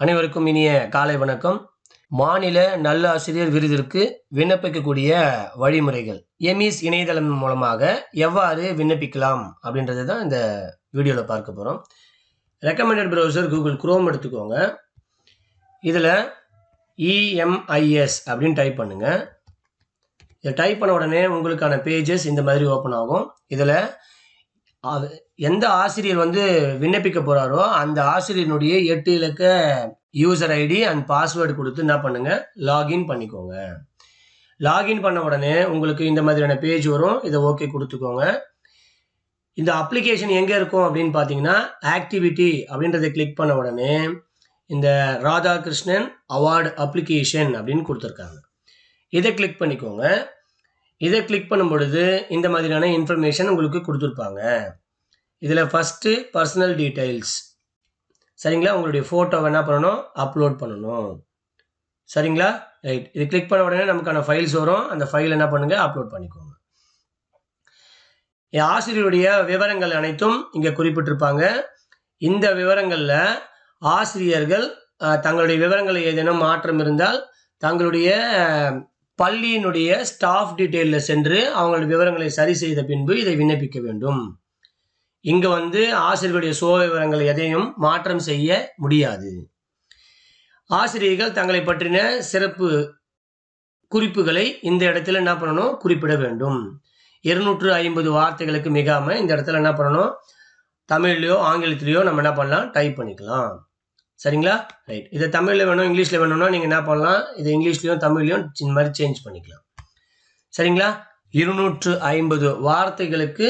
அனைவருக்கும் இனிய காலை வணக்கம். மாநில நல்ல ஆசிரியர் விருதிற்கு விண்ணப்பிக்கக்கூடிய வழிமுறைகள். எமிஸ் இணையதளம் மூலமாக எவ்வாறு விண்ணப்பிக்கலாம் அப்படின்றது தான் இந்த வீடியோவில் பார்க்க போகிறோம் ரெக்கமெண்டட் ப்ரௌசர் கூகுள் குரோம் எடுத்துக்கோங்க. இதில் இஎம்ஐஎஸ் அப்படின்னு டைப் பண்ணுங்கள் இதை டைப் பண்ண உடனே உங்களுக்கான பேஜஸ் இந்த மாதிரி ஓப்பன் ஆகும். இதில் அது எந்த ஆசிரியர் வந்து விண்ணப்பிக்க போகிறாரோ அந்த ஆசிரியனுடைய எட்டு இலக்க யூசர் ஐடி அண்ட் பாஸ்வேர்டு கொடுத்து என்ன பண்ணுங்கள் லாகின் பண்ணிக்கோங்க. லாகின் பண்ண உடனே உங்களுக்கு இந்த மாதிரியான பேஜ் வரும். இதை ஓகே கொடுத்துக்கோங்க. இந்த அப்ளிகேஷன் எங்கே இருக்கும் அப்படின்னு பார்த்தீங்கன்னா ஆக்டிவிட்டி அப்படின்றத கிளிக் பண்ண உடனே இந்த ராதாகிருஷ்ணன் அவார்டு அப்ளிகேஷன் அப்படின்னு கொடுத்துருக்காங்க. இதை கிளிக் பண்ணிக்கோங்க. இதை கிளிக் பண்ணும் பொழுது இந்த மாதிரியான இன்ஃபர்மேஷன் உங்களுக்கு கொடுத்துருப்பாங்க. இதில் ஃபஸ்ட்டு பர்சனல் டீட்டெயில்ஸ் சரிங்களா? உங்களுடைய ஃபோட்டோவை என்ன பண்ணணும் அப்லோட் பண்ணணும். சரிங்களா? ரைட் இது கிளிக் பண்ண உடனே நமக்கான ஃபைல்ஸ் வரும். அந்த ஃபைல் என்ன பண்ணுங்கள் அப்லோட் பண்ணிக்கோங்க. என் ஆசிரியருடைய விவரங்கள் அனைத்தும் இங்கே குறிப்பிட்டிருப்பாங்க. இந்த விவரங்களில் ஆசிரியர்கள் தங்களுடைய விவரங்களை ஏதேனும் மாற்றம் இருந்தால் தங்களுடைய பள்ளியினுடைய ஸ்டாஃப் டீட்டெயிலில் சென்று அவங்களுடைய விவரங்களை சரி செய்த பின்பு இதை விண்ணப்பிக்க வேண்டும். இங்கே வந்து ஆசிரியர்களுடைய சுய விவரங்கள் எதையும் மாற்றம் செய்ய முடியாது. ஆசிரியர்கள் தங்களை பற்றின சிறப்பு குறிப்புகளை இந்த இடத்துல என்ன பண்ணணும்? குறிப்பிட வேண்டும். இருநூற்று ஐம்பது வார்த்தைகளுக்கு மிகாமல் இந்த இடத்துல என்ன பண்ணணும்? தமிழ்லையோ ஆங்கிலத்திலையோ நம்ம என்ன பண்ணலாம்? டைப் பண்ணிக்கலாம். சரிங்களா? ரைட். இதை தமிழில் வேணும் இங்கிலீஷில் வேணும்னா நீங்கள் என்ன பண்ணலாம்? இதை இங்கிலீஷ்லையும் தமிழ்லையும் இந்த மாதிரி சேஞ்ச் பண்ணிக்கலாம். சரிங்களா? இருநூற்று ஐம்பது வார்த்தைகளுக்கு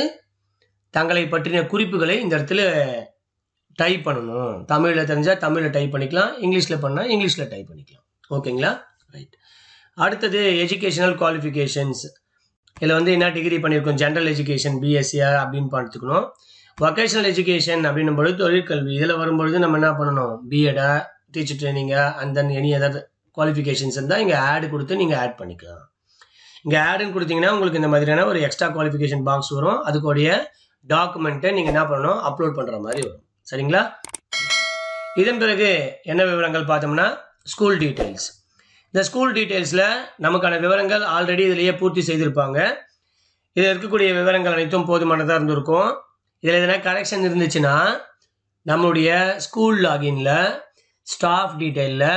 தங்களை பற்றின குறிப்புகளை இந்த இடத்துல டைப் பண்ணணும். தமிழில் தெரிஞ்சால் தமிழில் டைப் பண்ணிக்கலாம் இங்கிலீஷில் பண்ணால் இங்கிலீஷில் டைப் பண்ணிக்கலாம். ஓகேங்களா? ரைட் அடுத்தது எஜுகேஷனல் குவாலிஃபிகேஷன்ஸ் இதில் வந்து என்ன டிகிரி பண்ணியிருக்கோம்? ஜென்ரல் எஜுகேஷன் பிஎஸ்சியா அப்படின்னு பார்த்துக்கணும். வொக்கேஷனல் எஜுகேஷன் அப்படின்னும் பொழுது தொழிற்கல்வி இதில் வரும்பொழுது நம்ம என்ன பண்ணணும்? பிஎடா teacher ட்ரைனிங்கா and then any other qualifications இருந்தால் இங்கே ஆட் கொடுத்து நீங்கள் ஆட் பண்ணிக்கலாம். இங்கே ஆடுன்னு கொடுத்தீங்கன்னா உங்களுக்கு இந்த மாதிரியான ஒரு எக்ஸ்ட்ரா குவாலிஃபிகேஷன் பாக்ஸ் வரும். அதுக்குடைய டாக்குமெண்ட்டை நீங்கள் என்ன பண்ணணும்? அப்லோட் பண்ணுற மாதிரி வரும். சரிங்களா? இதன் பிறகு என்ன விவரங்கள் பார்த்தோம்னா ஸ்கூல் டீட்டெயில்ஸ் இந்த ஸ்கூல் டீட்டெயில்ஸில் நமக்கான விவரங்கள் ஆல்ரெடி இதிலேயே பூர்த்தி செய்திருப்பாங்க. இதில் இருக்கக்கூடிய விவரங்கள் அனைத்தும் போதுமானதாக இருந்திருக்கும். இதில் எதனா கரெக்ஷன் இருந்துச்சுன்னா நம்மளுடைய ஸ்கூல் லாகின்ல ஸ்டாஃப் டீட்டெயிலில்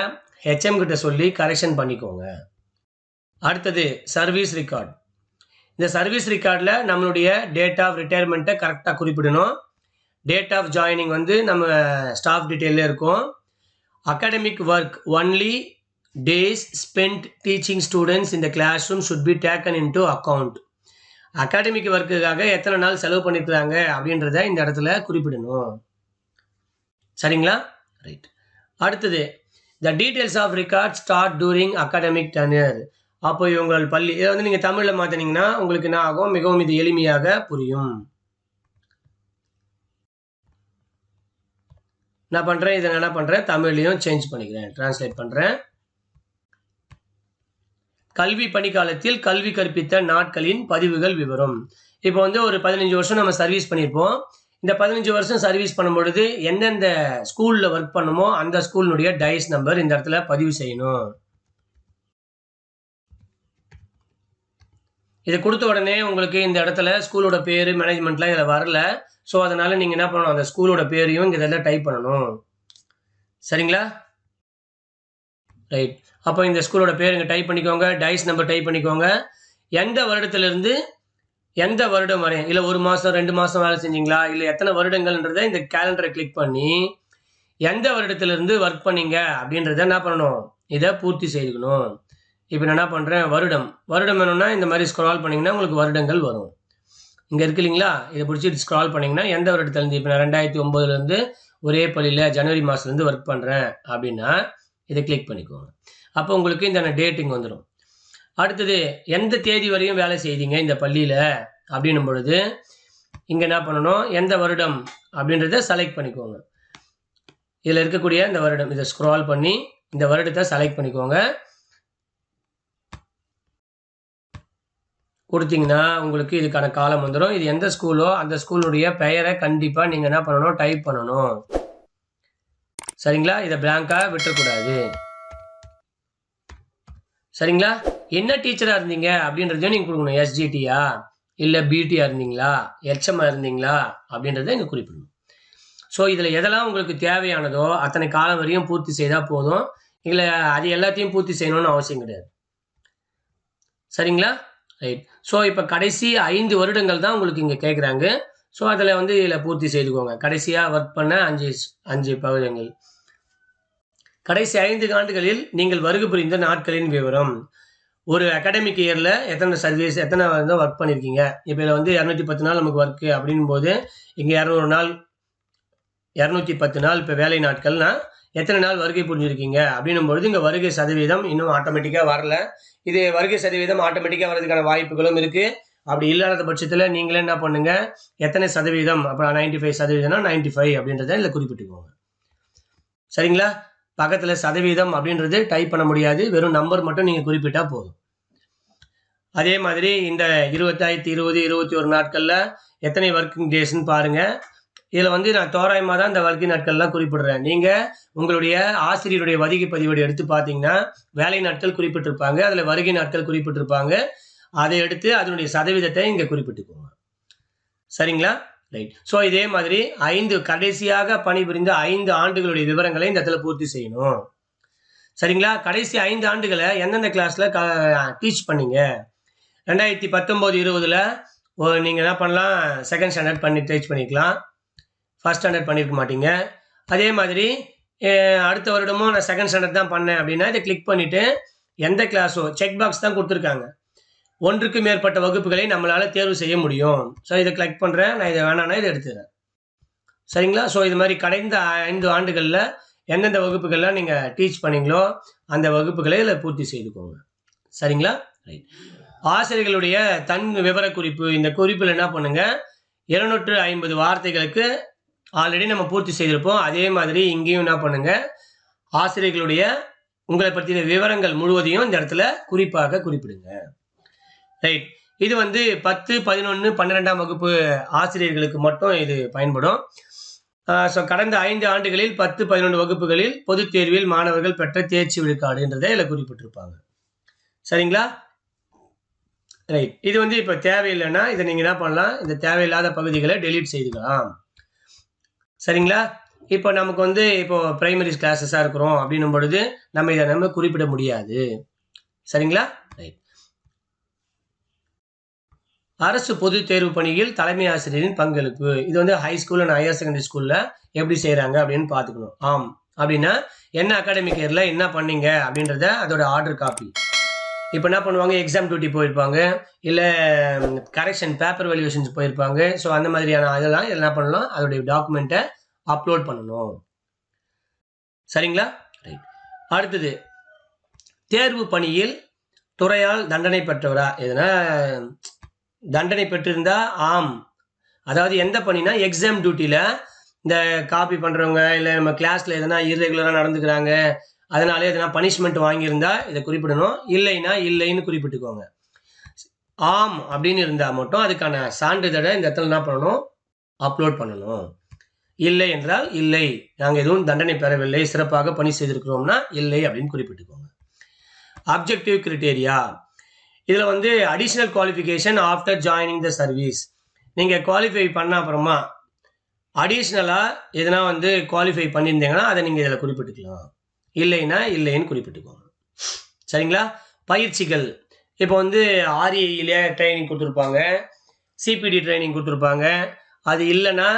ஹெச்எம் கிட்ட சொல்லி கரெக்ஷன் பண்ணிக்கோங்க. அடுத்தது சர்வீஸ் ரெக்கார்ட் இந்த சர்வீஸ் ரெக்கார்டில் நம்மளுடைய டேட் ஆஃப் ரிட்டையர்மெண்ட்டை கரெக்டாக குறிப்பிடணும். டேட் ஆஃப் ஜாயினிங் வந்து நம்ம ஸ்டாஃப் டீட்டெயிலில் இருக்கும். Academic work only days spend teaching students இந்த class room should be taken into account academic ஒர்க்குக்காக எத்தனை நாள் செலவு பண்ணியிருக்கிறாங்க அப்படின்றத இந்த இடத்துல குறிப்பிடணும். சரிங்களா? ரைட் அடுத்தது the details of record start during academic டனியர் அப்போ இவங்கள் பள்ளி இதை வந்து நீங்கள் தமிழில் மாற்றினீங்கன்னா உங்களுக்கு என்ன ஆகும்? மிகவும் இது எளிமையாக புரியும். நான் பண்ணுறேன் இதை நான் என்ன பண்ணுறேன் தமிழ்லையும் சேஞ்ச் பண்ணிக்கிறேன் ட்ரான்ஸ்லேட் பண்ணுறேன் கல்வி பணிக்காலத்தில் கல்வி கற்பித்த நாட்களின் பதிவுகள் விவரம். இப்போ வந்து ஒரு பதினஞ்சு வருஷம் நம்ம சர்வீஸ் பண்ணியிருப்போம். இந்த பதினஞ்சு வருஷம் சர்வீஸ் பண்ணும்பொழுது எந்தெந்த ஸ்கூலில் ஒர்க் பண்ணுமோ அந்த ஸ்கூலினுடைய டைஸ் நம்பர் இந்த இடத்துல பதிவு செய்யணும். இதை கொடுத்த உடனே உங்களுக்கு இந்த இடத்துல ஸ்கூலோட பேர் மேனேஜ்மெண்ட்லாம் இதில் வரல. ஸோ அதனால் நீங்கள் என்ன பண்ணணும்? அந்த ஸ்கூலோட பேரையும் இங்கே இதெல்லாம் டைப் பண்ணணும். சரிங்களா? ரைட் அப்போ இந்த ஸ்கூலோட பேர் இங்கே டைப் பண்ணிக்கோங்க. டைஸ் நம்பர் டைப் பண்ணிக்கோங்க. எந்த வருடத்துலேருந்து எந்த வருடம் வரையும் இல்லை ஒரு மாதம் ரெண்டு மாதம் வேலை செஞ்சீங்களா? இல்லை எத்தனை வருடங்கள்ன்றதை இந்த கேலண்டரை கிளிக் பண்ணி எந்த வருடத்துலேருந்து ஒர்க் பண்ணீங்க? அப்படின்றத என்ன பண்ணணும்? இதை பூர்த்தி செய்துக்கணும். இப்போ நான் என்ன பண்ணுறேன் வருடம். வருடம் வேணும்னா இந்த மாதிரி ஸ்க்ரால் பண்ணிங்கன்னா உங்களுக்கு வருடங்கள் வரும். இங்கே இருக்கு இல்லைங்களா? இதை பிடிச்சி ஸ்க்ரால் பண்ணிங்கன்னா எந்த வருடத்துலேருந்து இப்போ நான் ரெண்டாயிரத்தி ஒம்போதுலேருந்து ஒரே பள்ளியில் ஜனவரி மாதத்துலேருந்து ஒர்க் பண்ணுறேன் அப்படின்னா இதை கிளிக் பண்ணிக்கோங்க. அப்போ உங்களுக்கு இந்த டேட்டிங் வந்துடும் அடுத்தது எந்த தேதி வரையும் வேலை செய்தீங்க இந்த பள்ளியில்? அப்படின்னும் பொழுது இங்கே என்ன பண்ணணும்? எந்த வருடம்? அப்படின்றத செலக்ட் பண்ணிக்கோங்க. இதில் இருக்கக்கூடிய இந்த வருடம் இதை ஸ்க்ரால் பண்ணி இந்த வருடத்தை செலக்ட் பண்ணிக்கோங்க. கொடுத்தீங்கன்னா உங்களுக்கு இதுக்கான காலம் வந்துடும் இது எந்த ஸ்கூலோ அந்த ஸ்கூலுடைய பெயரை கண்டிப்பாக நீங்கள் என்ன பண்ணணும்? டைப் பண்ணணும். சரிங்களா? இதை பிளாங்காக விட்டுறக்கூடாது. சரிங்களா? என்ன டீச்சராக இருந்தீங்க? அப்படின்றதையும் நீங்கள் கொடுக்கணும். எஸ்ஜிடியா இல்லை பிடியா இருந்தீங்களா? எச்எம்ஆ இருந்தீங்களா? அப்படின்றத இங்கே குறிப்பிடணும். ஸோ இதில் எதெல்லாம் உங்களுக்கு தேவையானதோ அத்தனை காலம் வரையும் பூர்த்தி செய்தால் போதும். இல்லை அது எல்லாத்தையும் பூர்த்தி செய்யணும்னு அவசியம் கிடையாது. சரிங்களா? ரைட் ஸோ இப்போ கடைசி ஐந்து வருடங்கள் தான் உங்களுக்கு இங்கே கேட்குறாங்க ஸோ அதில் வந்து இதில் பூர்த்தி செய்துக்கோங்க. கடைசியாக ஒர்க் பண்ண அஞ்சு அஞ்சு பகுதிகள். கடைசி ஐந்து ஆண்டுகளில் நீங்கள் வருகை புரிந்த நாட்களின் விவரம். ஒரு அகாடமிக் இயரில் எத்தனை சர்வீஸ் எத்தனை வந்து ஒர்க் பண்ணியிருக்கீங்க இப்போ இதில் வந்து இரநூத்தி பத்து நாள் நமக்கு ஒர்க்கு அப்படின் போது இங்கே இரநூறு நாள் இரநூத்தி பத்து நாள் இப்போ வேலை நாட்கள்னால் எத்தனை நாள் வருகை புரிஞ்சிருக்கீங்க? அப்படின்னும் பொழுது இங்கே வருகை சதவீதம் இன்னும் ஆட்டோமேட்டிக்காக வரல. இது வருகை சதவீதம் ஆட்டோமேட்டிக்காக வரதுக்கான வாய்ப்புகளும் இருக்குது அப்படி இல்லாத பட்சத்தில் நீங்களே என்ன பண்ணுங்கள் எத்தனை சதவீதம்? அப்புறம் நைன்டி ஃபைவ் சதவீதம்னா நைன்டி ஃபைவ் அப்படின்றத இதில் குறிப்பிட்டுக்கோங்க. சரிங்களா? பக்கத்தில் சதவீதம் அப்படின்றது டைப் பண்ண முடியாது. வெறும் நம்பர் மட்டும் நீங்கள் குறிப்பிட்டால் போதும். அதே மாதிரி இந்த இருபத்தாயிரத்தி இருபது இருபத்தி ஒரு நாட்களில் எத்தனை ஒர்க்கிங் டேஸ்ன்னு பாருங்கள் இதில் வந்து நான் தோராயமாக தான் இந்த ஒர்க்கிங் நாட்கள்லாம் குறிப்பிடுறேன். நீங்கள் உங்களுடைய ஆசிரியருடைய வருகை பதிவோடு எடுத்து பார்த்தீங்கன்னா வேலை நாட்கள் குறிப்பிட்டிருப்பாங்க அதில் வருகை நாட்கள் குறிப்பிட்டிருப்பாங்க. அதை எடுத்து அதனுடைய சதவீதத்தை இங்கே குறிப்பிட்டுக்கோங்க. சரிங்களா? ரைட் ஸோ இதே மாதிரி ஐந்து கடைசியாக பணிபுரிந்த ஐந்து ஆண்டுகளுடைய விவரங்களை இந்த இடத்துல பூர்த்தி செய்யணும். சரிங்களா? கடைசி ஐந்து ஆண்டுகளை எந்தெந்த கிளாஸில் க டீச் பண்ணீங்க? ரெண்டாயிரத்தி பத்தொம்போது இருபதில் நீங்கள் என்ன பண்ணலாம்? செகண்ட் ஸ்டாண்டர்ட் பண்ணி டீச் பண்ணிக்கலாம். ஃபஸ்ட் ஸ்டாண்டர்ட் பண்ணியிருக்க மாட்டீங்க. அதே மாதிரி அடுத்த வருடமும் நான் செகண்ட் ஸ்டாண்டர்ட் தான் பண்ணேன் அப்படின்னா இதை கிளிக் பண்ணிவிட்டு எந்த கிளாஸோ செக் பாக்ஸ் தான் கொடுத்துருக்காங்க. ஒன்றுக்கு மேற்பட்ட வகுப்புகளை நம்மளால் தேர்வு செய்ய முடியும். ஸோ இதை கிளிக் பண்ணுறேன் நான் இதை வேணான்னா இதை எடுத்துக்கிறேன். சரிங்களா? ஸோ இது மாதிரி கடைந்த ஐந்து ஆண்டுகளில் எந்தெந்த வகுப்புகள்லாம் நீங்கள் டீச் பண்ணீங்களோ அந்த வகுப்புகளை இதில் பூர்த்தி செய்துக்கோங்க. சரிங்களா? ரைட் ஆசிரியர்களுடைய தன் விவரக்குறிப்பு இந்த குறிப்பில் என்ன பண்ணுங்கள் இருநூற்று ஐம்பது வார்த்தைகளுக்கு ஆல்ரெடி நம்ம பூர்த்தி செய்திருப்போம். அதே மாதிரி இங்கேயும் என்ன பண்ணுங்க? ஆசிரியர்களுடைய உங்களை பற்றின விவரங்கள் முழுவதையும் இந்த இடத்துல குறிப்பாக குறிப்பிடுங்க. ரைட் இது வந்து பத்து பதினொன்று பன்னிரெண்டாம் வகுப்பு ஆசிரியர்களுக்கு மட்டும் இது பயன்படும். ஸோ கடந்த ஐந்து ஆண்டுகளில் பத்து பதினொன்று வகுப்புகளில் பொதுத் தேர்வில் மாணவர்கள் பெற்ற தேர்ச்சி விழுக்காடுன்றதை இதில் குறிப்பிட்டிருப்பாங்க. சரிங்களா? ரைட் இது வந்து இப்போ தேவையில்லைன்னா இதை நீங்கள் என்ன பண்ணலாம்? இந்த தேவையில்லாத பகுதிகளை டெலீட் செய்துக்கலாம். சரிங்களா? இப்போ நமக்கு வந்து இப்போ பிரைமரி கிளாஸஸாக இருக்கிறோம் அப்படின்னும் பொழுது நம்ம இதை நம்ம குறிப்பிட முடியாது. சரிங்களா? ரைட் அரசு பொது தேர்வு பணியில் தலைமை ஆசிரியரின் பங்களிப்பு. இது வந்து high school and higher secondary ஸ்கூலில் எப்படி செய்கிறாங்க அப்படின்னு பார்த்துக்கணும். ஆம். அப்படின்னா என்ன அகாடமிக் இயரில் என்ன பண்ணீங்க அப்படின்றத அதோட ஆர்டர் காப்பி இப்போ என்ன பண்ணுவாங்க? எக்ஸாம் டியூட்டி போயிருப்பாங்க. இல்லை கரெக்ஷன் பேப்பர் வேல்யூஷன்ஸ் போயிருப்பாங்க. ஸோ அந்த மாதிரியான அதெல்லாம் என்ன பண்ணலாம்? அதோடைய டாக்குமெண்ட்டை அப்லோட் பண்ணணும். சரிங்களா? ரைட் அடுத்தது தேர்வு பணியில் துறையால் தண்டனை பெற்றவரா? எதுனா தண்டனை பெற்றிருந்தா ஆம். அதாவது எந்த பணினா எக்ஸாம் டியூட்டியில் இந்த காப்பி பண்ணுறவங்க இல்லை நம்ம கிளாஸில் எதனா இர்ரெகுலராக நடந்துக்கிறாங்க அதனாலே எதனா பனிஷ்மெண்ட் வாங்கியிருந்தா இதை குறிப்பிடணும். இல்லைன்னா இல்லைன்னு குறிப்பிட்டுக்கோங்க. ஆம் அப்படின்னு இருந்தால் மட்டும் அதுக்கான சான்றிதழை இந்த இடத்துல என்ன பண்ணணும்? அப்லோட் பண்ணணும். இல்லை என்றால் இல்லை. நாங்கள் எதுவும் தண்டனை பெறவில்லை. சிறப்பாக பணி செய்திருக்கிறோம்னா இல்லை அப்படின்னு குறிப்பிட்டுக்கோங்க. அப்ஜெக்டிவ் கிரிட்டேரியா இதில் வந்து additional qualification after joining the service நீங்கள் குவாலிஃபை பண்ண அப்புறமா அடிஷ்னலாக எதனா வந்து குவாலிஃபை பண்ணியிருந்தீங்கன்னா அதை நீங்கள் இதில் குறிப்பிட்டுக்கலாம். இல்லைன்னா இல்லைன்னு குறிப்பிட்டுக்கோங்க. சரிங்களா? பயிற்சிகள். இப்போ வந்து ஆர்ஏஇலே ட்ரைனிங் கொடுத்துருப்பாங்க. சிபிடி ட்ரைனிங் கொடுத்துருப்பாங்க. அது இல்லைன்னா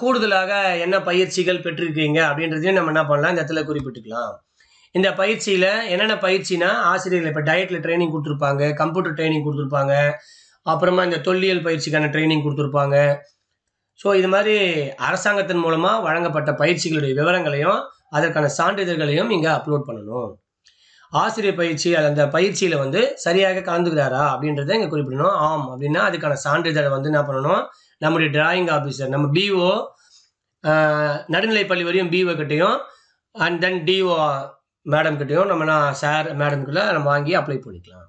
கூடுதலாக என்ன பயிற்சிகள் பெற்றிருக்கீங்க அப்படின்றதையும் நம்ம என்ன பண்ணலாம்? இந்த இடத்துல குறிப்பிட்டுக்கலாம். இந்த பயிற்சியில் என்னென்ன பயிற்சினா ஆசிரியர்கள் இப்போ டயட்டில் ட்ரைனிங் கொடுத்துருப்பாங்க கம்ப்யூட்டர் ட்ரைனிங் கொடுத்துருப்பாங்க அப்புறமா இந்த தொல்லியல் பயிற்சிக்கான ட்ரைனிங் கொடுத்துருப்பாங்க. ஸோ இது மாதிரி அரசாங்கத்தின் மூலமாக வழங்கப்பட்ட பயிற்சிகளுடைய விவரங்களையும் அதற்கான சான்றிதழ்களையும் இங்கே அப்லோட் பண்ணணும். ஆசிரியர் பயிற்சி அது அந்த பயிற்சியில் வந்து சரியாக கலந்துக்கிறாரா அப்படின்றத இங்கே குறிப்பிடணும். ஆம் அப்படின்னா அதுக்கான சான்றிதழை வந்து என்ன பண்ணணும்? நம்முடைய டிராயிங் ஆஃபீஸர் நம்ம பிஓ நடுநிலைப்பள்ளி வரையும் பிஓ கிட்டேயும் அண்ட் தென் டிஓ மேடம் கிட்டேயும் நம்ம நான் சார் மேடம்குள்ளே நம்ம வாங்கி அப்ளை பண்ணிக்கலாம்.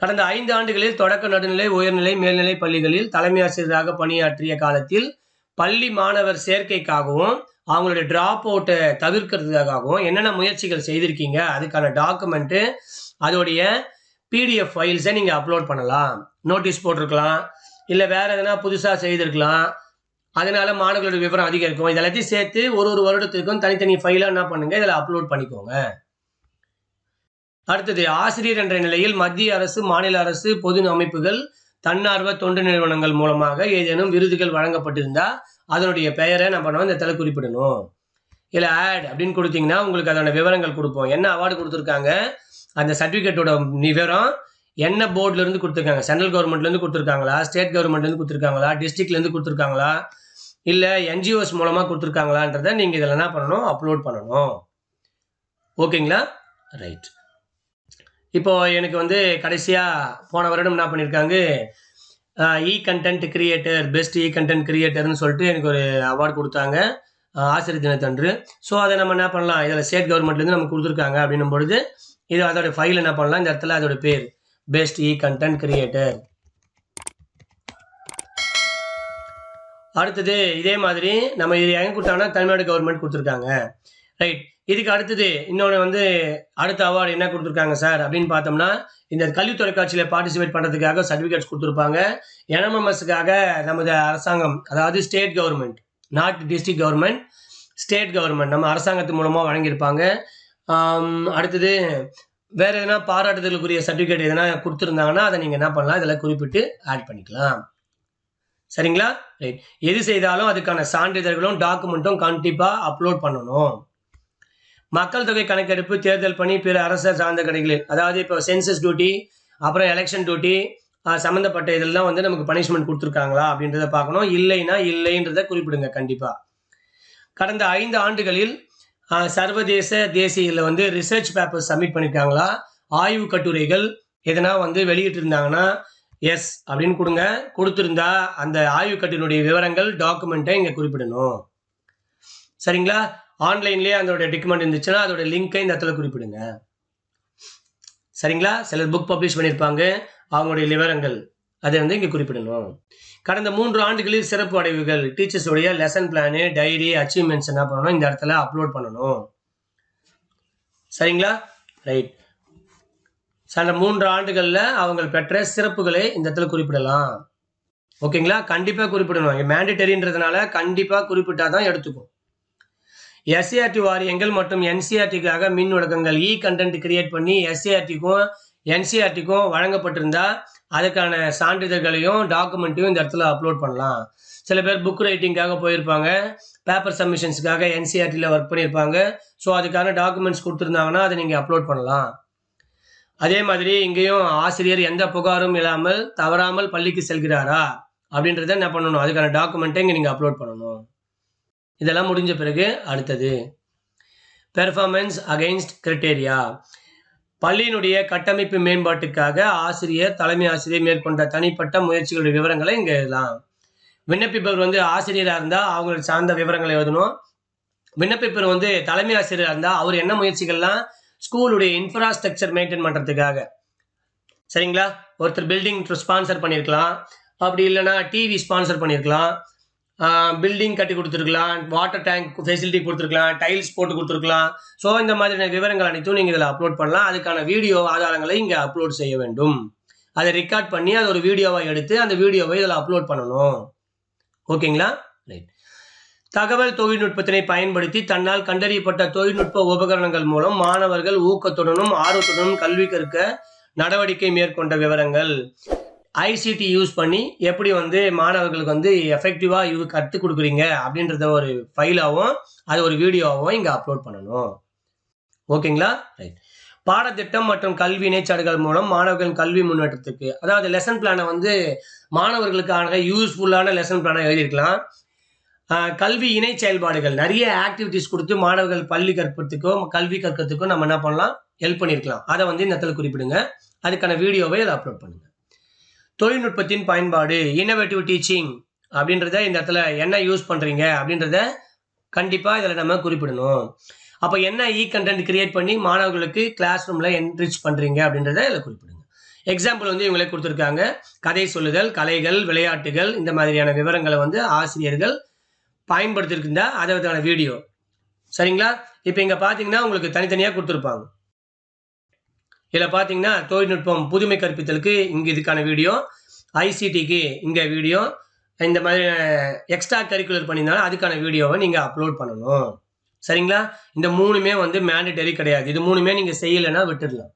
கடந்த ஐந்து ஆண்டுகளில் தொடக்க நடுநிலை உயர்நிலை மேல்நிலை பள்ளிகளில் தலைமை ஆசிரியராக பணியாற்றிய காலத்தில் பள்ளி மாணவர் சேர்க்கைக்காகவும் அவங்களுடைய ட்ராப் அவுட்டை தவிர்க்கிறதுக்காகவும் என்னென்ன முயற்சிகள் செய்திருக்கீங்க? அதுக்கான டாக்குமெண்ட்டு அதோடைய பிடிஎஃப் ஃபைல்ஸை நீங்கள் அப்லோட் பண்ணலாம். நோட்டீஸ் போட்டிருக்கலாம். இல்லை வேற எதனா புதுசாக செய்திருக்கலாம். அதனால மாணவர்களோட விவரம் அதிகரிக்கும். இது எல்லாத்தையும் சேர்த்து ஒரு ஒரு வருடத்துக்கும் தனித்தனி ஃபைலாக என்ன பண்ணுங்கள் இதில் அப்லோட் பண்ணிக்கோங்க. அடுத்தது ஆசிரியர் என்ற நிலையில் மத்திய அரசு மாநில அரசு பொது அமைப்புகள் தன்னார்வ தொண்டு நிறுவனங்கள் மூலமாக ஏதேனும் விருதுகள் வழங்கப்பட்டிருந்தால் அதனுடைய பெயரை நம்ம பண்ணுவோம் இந்த இடத்துல குறிப்பிடணும். இல்லை ஆட் அப்படின்னு கொடுத்தீங்கன்னா உங்களுக்கு அதோட விவரங்கள் கொடுப்போம். என்ன அவார்டு கொடுத்துருக்காங்க? அந்த சர்டிஃபிகேட்டோட விவரம் என்ன போர்ட்லேருந்து கொடுத்துருக்காங்க? சென்ட்ரல் கவர்மெண்ட்லேருந்து கொடுத்துருக்காங்களா? ஸ்டேட் கவர்மெண்ட்லேருந்து கொடுத்துருக்காங்களா? டிஸ்ட்ரிக்ட்லேருந்து கொடுத்துருக்காங்களா? இல்லை என்ஜிஓஸ் மூலமாக கொடுத்துருக்காங்களான்றத நீங்கள் இதில் என்ன பண்ணணும்? அப்லோட் பண்ணணும். ஓகேங்களா? ரைட் இப்போது எனக்கு வந்து கடைசியாக போன வருடம் என்ன பண்ணியிருக்காங்க e content creator best e content கிரியேட்டர்னு சொல்லிட்டு எனக்கு ஒரு அவார்டு கொடுத்தாங்க. ஆசிரியர் தினத்தன்று. ஸோ அதை நம்ம என்ன பண்ணலாம்? இதில் ஸ்டேட் கவர்மெண்ட்லேருந்து நமக்கு கொடுத்துருக்காங்க அப்படின்னும் பொழுது இது அதோட ஃபைல் என்ன பண்ணலாம்? இந்த இடத்துல அதோட பேர் பெஸ்ட் இ கண்டென்ட் கிரியேட்டர் அடுத்தது இதே மாதிரி நம்ம இது எங்க கொடுத்தாங்கன்னா? தமிழ்நாடு கவர்மெண்ட் கொடுத்துருக்காங்க. ரைட் இதுக்கு அடுத்தது இன்னொன்று வந்து அடுத்த அவார்டு என்ன கொடுத்துருக்காங்க சார் அப்படின்னு பார்த்தோம்னா இந்த கல்வி தொலைக்காட்சியில் பார்ட்டிசிபேட் பண்ணுறதுக்காக சர்டிஃபிகேட்ஸ் கொடுத்துருப்பாங்க. என்எம்எம்எஸ்க்காக நமது அரசாங்கம் அதாவது state government not district government state government நம்ம அரசாங்கத்து மூலமாக வழங்கியிருப்பாங்க. அடுத்தது வேறு எதனா பாராட்டுதலுக்குரிய சர்டிஃபிகேட் எதனா கொடுத்துருந்தாங்கன்னா அதை நீங்கள் என்ன பண்ணலாம்? இதில் குறிப்பிட்டு ஆட் பண்ணிக்கலாம். சரிங்களா? ரைட் எது செய்தாலும் அதுக்கான சான்றிதழ்களும் டாக்குமெண்ட்டும் கண்டிப்பாக அப்லோட் பண்ணணும். மக்கள் தொகை கணக்கெடுப்பு தேர்தல் பணி பிற அரசு சார்ந்த கடைகளில் அதாவது இப்போ சென்சஸ் டியூட்டி அப்புறம் எலெக்ஷன் டியூட்டி சம்மந்தப்பட்ட இதெல்லாம் வந்து நமக்கு பனிஷ்மெண்ட் கொடுத்துருக்காங்களா அப்படின்றத பார்க்கணும். இல்லைன்னா இல்லைன்றத குறிப்பிடுங்க கண்டிப்பாக கடந்த ஐந்து ஆண்டுகளில் சர்வதேச தேசியில் வந்து ரிசர்ச் பேப்பர் சப்மிட் பண்ணியிருக்காங்களா ஆய்வு கட்டுரைகள் எதனா வந்து வெளியிட்டிருந்தாங்கன்னா எஸ் அப்படின்னு கொடுங்க. கொடுத்துருந்தா அந்த ஆய்வு கட்டுரையுடைய விவரங்கள் டாக்குமெண்ட்டை இங்கே குறிப்பிடணும். சரிங்களா? ஆன்லைன்லேயே அதோடய டிக்குமெண்ட் இருந்துச்சுன்னா அதோட லிங்கை இந்த இடத்துல குறிப்பிடுங்க. சரிங்களா? சிலர் புக் பப்ளிஷ் பண்ணியிருப்பாங்க. அவங்களுடைய விவரங்கள். அதை வந்து இங்கே குறிப்பிடணும். கடந்த மூன்று ஆண்டுகளில் சிறப்பு அடைவுகள். டீச்சர்ஸுடைய லெசன் பிளானு டைரி அச்சீவ்மெண்ட்ஸ் என்ன பண்ணணும்? இந்த இடத்துல அப்லோட் பண்ணணும். சரிங்களா? ரைட் சில மூன்று ஆண்டுகளில் அவங்க பெற்ற சிறப்புகளை இந்த இடத்துல குறிப்பிடலாம். ஓகேங்களா? கண்டிப்பாக குறிப்பிடணும். இங்கே கண்டிப்பாக குறிப்பிட்டாதான் எடுத்துக்கும். எஸ்சிஆர்டி வாரியங்கள் மற்றும் என்சிஆர்டிக்காக மின் விளக்கங்கள் இ கண்டென்ட் கிரியேட் பண்ணி எஸ்சிஆர்டிக்கும் என்சிஆர்டிக்கும் வழங்கப்பட்டிருந்தா அதுக்கான சான்றிதழ்களையும் டாக்குமெண்ட்டையும் இந்த இடத்துல அப்லோட் பண்ணலாம். சில பேர் புக் ரைட்டிங்காக போயிருப்பாங்க பேப்பர் சப்மிஷன்ஸுக்காக என்சிஆர்டியில் ஒர்க் பண்ணியிருப்பாங்க. ஸோ அதுக்கான டாக்குமெண்ட்ஸ் கொடுத்துருந்தாங்கன்னா அதை நீங்கள் அப்லோட் பண்ணலாம். அதே மாதிரி இங்கேயும் ஆசிரியர் எந்த புகாரும் இல்லாமல் தவறாமல் பள்ளிக்கு செல்கிறாரா? அப்படின்றத என்ன பண்ணணும். அதுக்கான டாக்குமெண்ட்டை இங்கே நீங்கள் அப்லோட் பண்ணணும். இதெல்லாம் முடிஞ்ச பிறகு அடுத்தது. பெர்ஃபார்மன்ஸ் அகைன்ஸ்ட் கிரிட்டேரியா பள்ளியினுடைய கட்டமைப்பு மேம்பாட்டுக்காக ஆசிரியர் தலைமை ஆசிரியர் மேற்கொண்ட தனிப்பட்ட முயற்சிகளுடைய விவரங்களை இங்கே எழுதலாம். விண்ணப்பிப்பவர் வந்து ஆசிரியராக இருந்தால் அவங்களுக்கு சார்ந்த விவரங்களை எழுதணும். விண்ணப்பிப்பவர் வந்து தலைமை ஆசிரியராக இருந்தால் அவர் என்ன முயற்சிகள்லாம் ஸ்கூலுடைய இன்ஃப்ராஸ்ட்ரக்சர் மெயின்டைன் பண்ணுறதுக்காக சரிங்களா? ஒருத்தர் பில்டிங் ஸ்பான்சர் பண்ணியிருக்கலாம் அப்படி இல்லைன்னா டிவி ஸ்பான்சர் பண்ணியிருக்கலாம் பில்டிங் கட்டி கொடுத்துருக்கலாம் வாட்டர் டேங்க் ஃபெசிலிட்டி கொடுத்துருக்கலாம் டைல்ஸ் போட்டு கொடுத்துருக்கலாம். ஸோ இந்த மாதிரியான விவரங்கள் அனைத்தும் நீங்கள் இதில் அப்லோட் பண்ணலாம். அதுக்கான வீடியோ ஆதாரங்களை இங்கே அப்லோட் செய்ய வேண்டும். அதை ரெக்கார்ட் பண்ணி அதை ஒரு வீடியோவை எடுத்து அந்த வீடியோவை இதில் அப்லோட் பண்ணணும். ஓகேங்களா? ரைட் தகவல் தொழில்நுட்பத்தினை பயன்படுத்தி தன்னால் கண்டறியப்பட்ட தொழில்நுட்ப உபகரணங்கள் மூலம் மாணவர்கள் ஊக்கத்துடனும் ஆர்வத்துடனும் கல்வி கற்க நடவடிக்கை மேற்கொண்ட விவரங்கள். ஐசிடி யூஸ் பண்ணி எப்படி வந்து மாணவர்களுக்கு வந்து எஃபெக்டிவாக யூ கற்றுக் கொடுக்குறீங்க அப்படின்றத ஒரு ஃபைலாகவும் அது ஒரு வீடியோவாகவும் இங்கே அப்லோட் பண்ணணும். ஓகேங்களா? ரைட் பாடத்திட்டம் மற்றும் கல்வி இணைச்சாடுகள் மூலம் மாணவர்களின் கல்வி முன்னேற்றத்துக்கு அதாவது லெசன் பிளானை வந்து மாணவர்களுக்கான யூஸ்ஃபுல்லான லெசன் பிளானை எழுதியிருக்கலாம். கல்வி இணை செயல்பாடுகள். நிறைய ஆக்டிவிட்டிஸ் கொடுத்து மாணவர்கள் பள்ளி கற்பத்துக்கோ கல்வி கற்கிறதுக்கோ நம்ம என்ன பண்ணலாம்? ஹெல்ப் பண்ணியிருக்கலாம். அதை வந்து இந்த இடத்துல குறிப்பிடுங்க. அதுக்கான வீடியோவை அதை அப்லோட் பண்ணுங்கள் தொழில்நுட்பத்தின் பயன்பாடு இன்னோவேட்டிவ் டீச்சிங் அப்படின்றத இந்த இடத்துல என்ன யூஸ் பண்ணுறீங்க அப்படின்றத கண்டிப்பாக இதில் நம்ம குறிப்பிடணும். அப்போ என்ன இ கண்டென்ட் கிரியேட் பண்ணி மாணவர்களுக்கு கிளாஸ் ரூமில் என்ரிச் பண்ணுறீங்க அப்படின்றத இதில் குறிப்பிடுங்க. எக்ஸாம்பிள் வந்து இவங்களே கொடுத்துருக்காங்க. கதை சொல்லுதல் கலைகள் விளையாட்டுகள் இந்த மாதிரியான விவரங்களை வந்து ஆசிரியர்கள் பயன்படுத்திருக்குந்தா அதற்கான வீடியோ சரிங்களா? இப்போ இங்கே பார்த்தீங்கன்னா உங்களுக்கு தனித்தனியாக கொடுத்துருப்பாங்க. இதில் பார்த்தீங்கன்னா தொழில்நுட்பம் புதுமை கற்பித்தலுக்கு இங்கே இதுக்கான வீடியோ ஐசிடிக்கு இங்கே வீடியோ இந்த மாதிரி எக்ஸ்ட்ரா கரிக்குலர் பண்ணியிருந்தாலும் அதுக்கான வீடியோவை நீங்கள் அப்லோட் பண்ணணும். சரிங்களா? இந்த மூணுமே வந்து மேண்டடரி கிடையாது. இது மூணுமே நீங்கள் செய்யலைன்னா விட்டுடலாம்.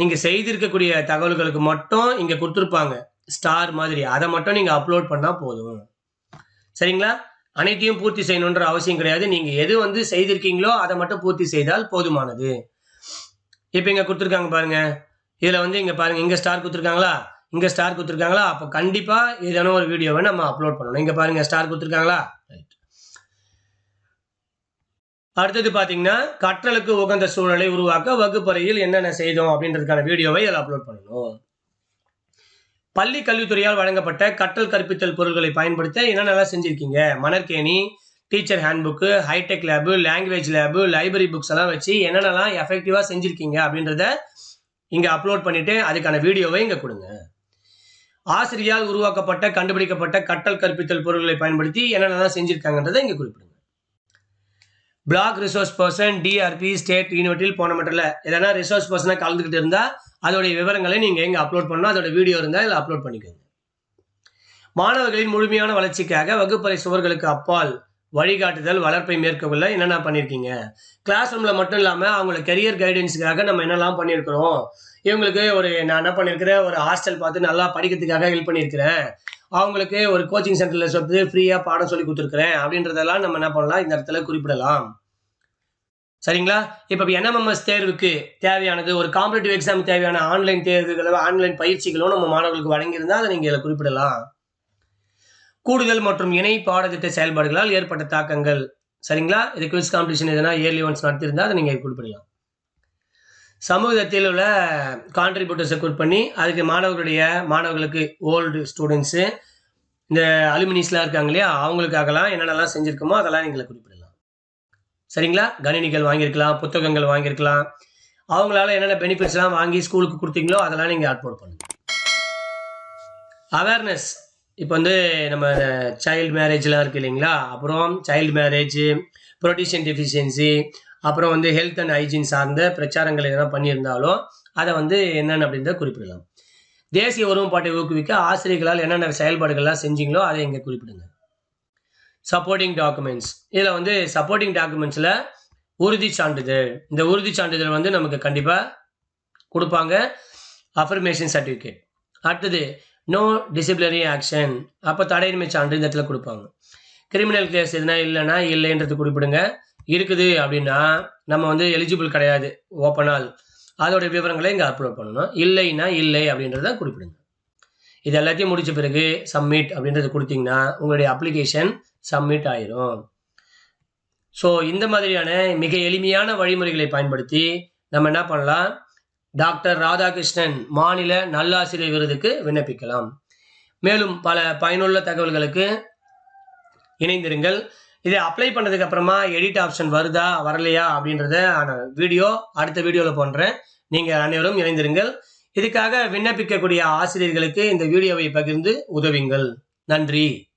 நீங்கள் செய்திருக்கக்கூடிய தகவல்களுக்கு மட்டும் இங்கே கொடுத்துருப்பாங்க. ஸ்டார் மாதிரி. அதை மட்டும் நீங்கள் அப்லோட் பண்ணால் போதும். சரிங்களா? அனைத்தையும் பூர்த்தி செய்யணுன்ற அவசியம் கிடையாது. நீங்கள் எது வந்து செய்திருக்கீங்களோ அதை மட்டும் பூர்த்தி செய்தால் போதுமானது. இப்போ இங்கே கொடுத்துருக்காங்க பாருங்க. இதில் வந்து இங்கே பாருங்க இங்கே ஸ்டார் கொடுத்துருக்காங்களா? இங்கே ஸ்டார் கொடுத்துருக்காங்களா? அப்போ கண்டிப்பாக ஏதேனும் ஒரு வீடியோவை நம்ம அப்லோட் பண்ணணும். இங்கே பாருங்க ஸ்டார் கொடுத்துருக்காங்களா? ரைட் அடுத்தது பார்த்தீங்கன்னா கற்றலுக்கு உகந்த சூழலை உருவாக்க வகுப்பறையில் என்னென்ன செய்தோம் அப்படின்றதுக்கான வீடியோவை இதில் அப்லோட் பண்ணணும். பள்ளி கல்வித்துறையால் வழங்கப்பட்ட கற்றல் கற்பித்தல் பொருட்களை பயன்படுத்த என்னென்னலாம் செஞ்சுருக்கீங்க? மணற்கேணி teacher handbook high tech lab language lab library books எல்லாம் வச்சு என்னென்னலாம் எஃபெக்டிவாக செஞ்சுருக்கீங்க அப்படின்றத இங்கே அப்லோட் பண்ணிவிட்டு அதுக்கான வீடியோவை இங்கே கொடுங்க. ஆசிரியால் உருவாக்கப்பட்ட கண்டுபிடிக்கப்பட்ட கற்றல் கற்பித்தல் பொருட்களை பயன்படுத்தி என்னென்னலாம் செஞ்சுருக்காங்கன்றதை இங்கே குறிப்பிடுங்க. Block resource person DRP state யூனிவர்சிட்டியில் போன மட்டும் இல்லை எதனா ரிசோர்ஸ் பர்சனாக கலந்துக்கிட்டு இருந்தால் அதோடைய விவரங்களை நீங்கள் எங்கே அப்லோட் பண்ணணும் அதோட வீடியோ இருந்தால் இதில் அப்லோட் பண்ணிக்கோங்க. மாணவர்களின் முழுமையான வளர்ச்சிக்காக வகுப்பறை சுவர்களுக்கு அப்பால் வழிகாட்டுதல் வளர்ப்பை மேற்கொள்ள என்னென்ன பண்ணியிருக்கீங்க கிளாஸ் ரூமில் மட்டும் இல்லாமல் அவங்கள கெரியர் கைடன்ஸுக்காக நம்ம என்னெல்லாம் பண்ணியிருக்கிறோம் இவங்களுக்கு ஒரு நான் என்ன பண்ணியிருக்கிறேன் ஒரு ஹாஸ்டல் பார்த்து நல்லா படிக்கிறதுக்காக ஹெல்ப் பண்ணியிருக்கிறேன் அவங்களுக்கு ஒரு கோச்சிங் சென்டரில் சொல்லி ஃப்ரீயாக பாடம் சொல்லி கொடுத்துருக்குறேன். அப்படின்றதெல்லாம் நம்ம என்ன பண்ணலாம்? இந்த இடத்துல குறிப்பிடலாம். சரிங்களா? இப்போ என்எம்எம்எஸ் தேர்வுக்கு தேவையானது ஒரு காம்படிட்டிவ் எக்ஸாம் தேவையான ஆன்லைன் தேர்வுகளோ ஆன்லைன் பயிற்சிகளோ நம்ம மாணவர்களுக்கு வழங்கியிருந்தால் அதை நீங்கள் இதில் குறிப்பிடலாம். கூடுதல் மற்றும் இணை பாடத்திட்ட செயல்பாடுகளால் ஏற்பட்ட தாக்கங்கள். சரிங்களா? இது குவிஸ் காம்படிஷன் எதனா இயர்லி ஒன்ஸ் நடத்தியிருந்தால் அதை நீங்கள் குறிப்பிடலாம். சமூகத்தில் உள்ள கான்ட்ரிபியூட்டர்ஸை குறிட் பண்ணி அதுக்கு மாணவர்களுடைய மாணவர்களுக்கு ஓல்டு ஸ்டூடெண்ட்ஸு இந்த அலுமினிஸ்லாம் இருக்காங்க இல்லையா? அவங்களுக்காகலாம் என்னென்னலாம் செஞ்சுருக்கோமோ அதெல்லாம் நீங்கள் குறிப்பிடலாம். சரிங்களா? கணினிகள் வாங்கியிருக்கலாம் புத்தகங்கள் வாங்கியிருக்கலாம். அவங்களால என்னென்ன பெனிஃபிட்ஸ்லாம் வாங்கி ஸ்கூலுக்கு கொடுத்தீங்களோ அதெல்லாம் நீங்கள் அட்போர்ட் பண்ணுங்கள் அவேர்னஸ் இப்போ வந்து நம்ம சைல்டு மேரேஜ்லாம் இருக்குது இல்லைங்களா? அப்புறம் சைல்டு மேரேஜ் ப்ரொடியூஷன் டெஃபிஷியன்சி அப்புறம் வந்து ஹெல்த் அண்ட் ஹைஜீன் சார்ந்த பிரச்சாரங்கள் எதனா பண்ணியிருந்தாலும் அதை வந்து என்னென்ன அப்படின்றத குறிப்பிடலாம். தேசிய ஒருமைப்பாட்டை ஊக்குவிக்க ஆசிரியர்களால் என்னென்ன செயல்பாடுகள்லாம் செஞ்சீங்களோ அதை இங்கே குறிப்பிடுங்க. சப்போர்ட்டிங் டாக்குமெண்ட்ஸ் இதில் வந்து சப்போர்ட்டிங் டாக்குமெண்ட்ஸில் உறுதி சான்றிதழ். இந்த உறுதி சான்றிதழ் வந்து நமக்கு கண்டிப்பாக கொடுப்பாங்க. அஃபர்மேஷன் சர்டிஃபிகேட் அடுத்தது நோ டிசிப்ளினரி ஆக்ஷன் அப்போ தடையின்மை சான்று இந்த இடத்துல கொடுப்பாங்க. கிரிமினல் கேஸ் எதுனா இல்லைன்னா இல்லைன்றது குறிப்பிடுங்க. இருக்குது அப்படின்னா நம்ம வந்து எலிஜிபிள் கிடையாது. ஓப்பனால் அதோடைய விவரங்களை இங்கே அப்லோட் பண்ணணும். இல்லைன்னா இல்லை அப்படின்றத குறிப்பிடுங்க. இது எல்லாத்தையும் முடிச்ச பிறகு சப்மிட் அப்படின்றத கொடுத்தீங்கன்னா உங்களுடைய அப்ளிகேஷன் சப்மிட் ஆயிரும். ஸோ இந்த மாதிரியான மிக எளிமையான வழிமுறைகளை பயன்படுத்தி நம்ம என்ன பண்ணலாம்? டாக்டர் ராதாகிருஷ்ணன் மாநில நல்லாசிரியர் விருதுக்கு விண்ணப்பிக்கலாம். மேலும் பல பயனுள்ள தகவல்களுக்கு இணைந்திருங்கள். இதை அப்ளை பண்ணதுக்கு அப்புறமா எடிட் ஆப்ஷன் வருதா வரலையா அப்படின்றத வீடியோ அடுத்த வீடியோவில் போன்றேன் நீங்கள் அனைவரும் இணைந்திருங்கள். இதுக்காக விண்ணப்பிக்கக்கூடிய ஆசிரியர்களுக்கு இந்த வீடியோவை பகிர்ந்து உதவுங்கள். நன்றி.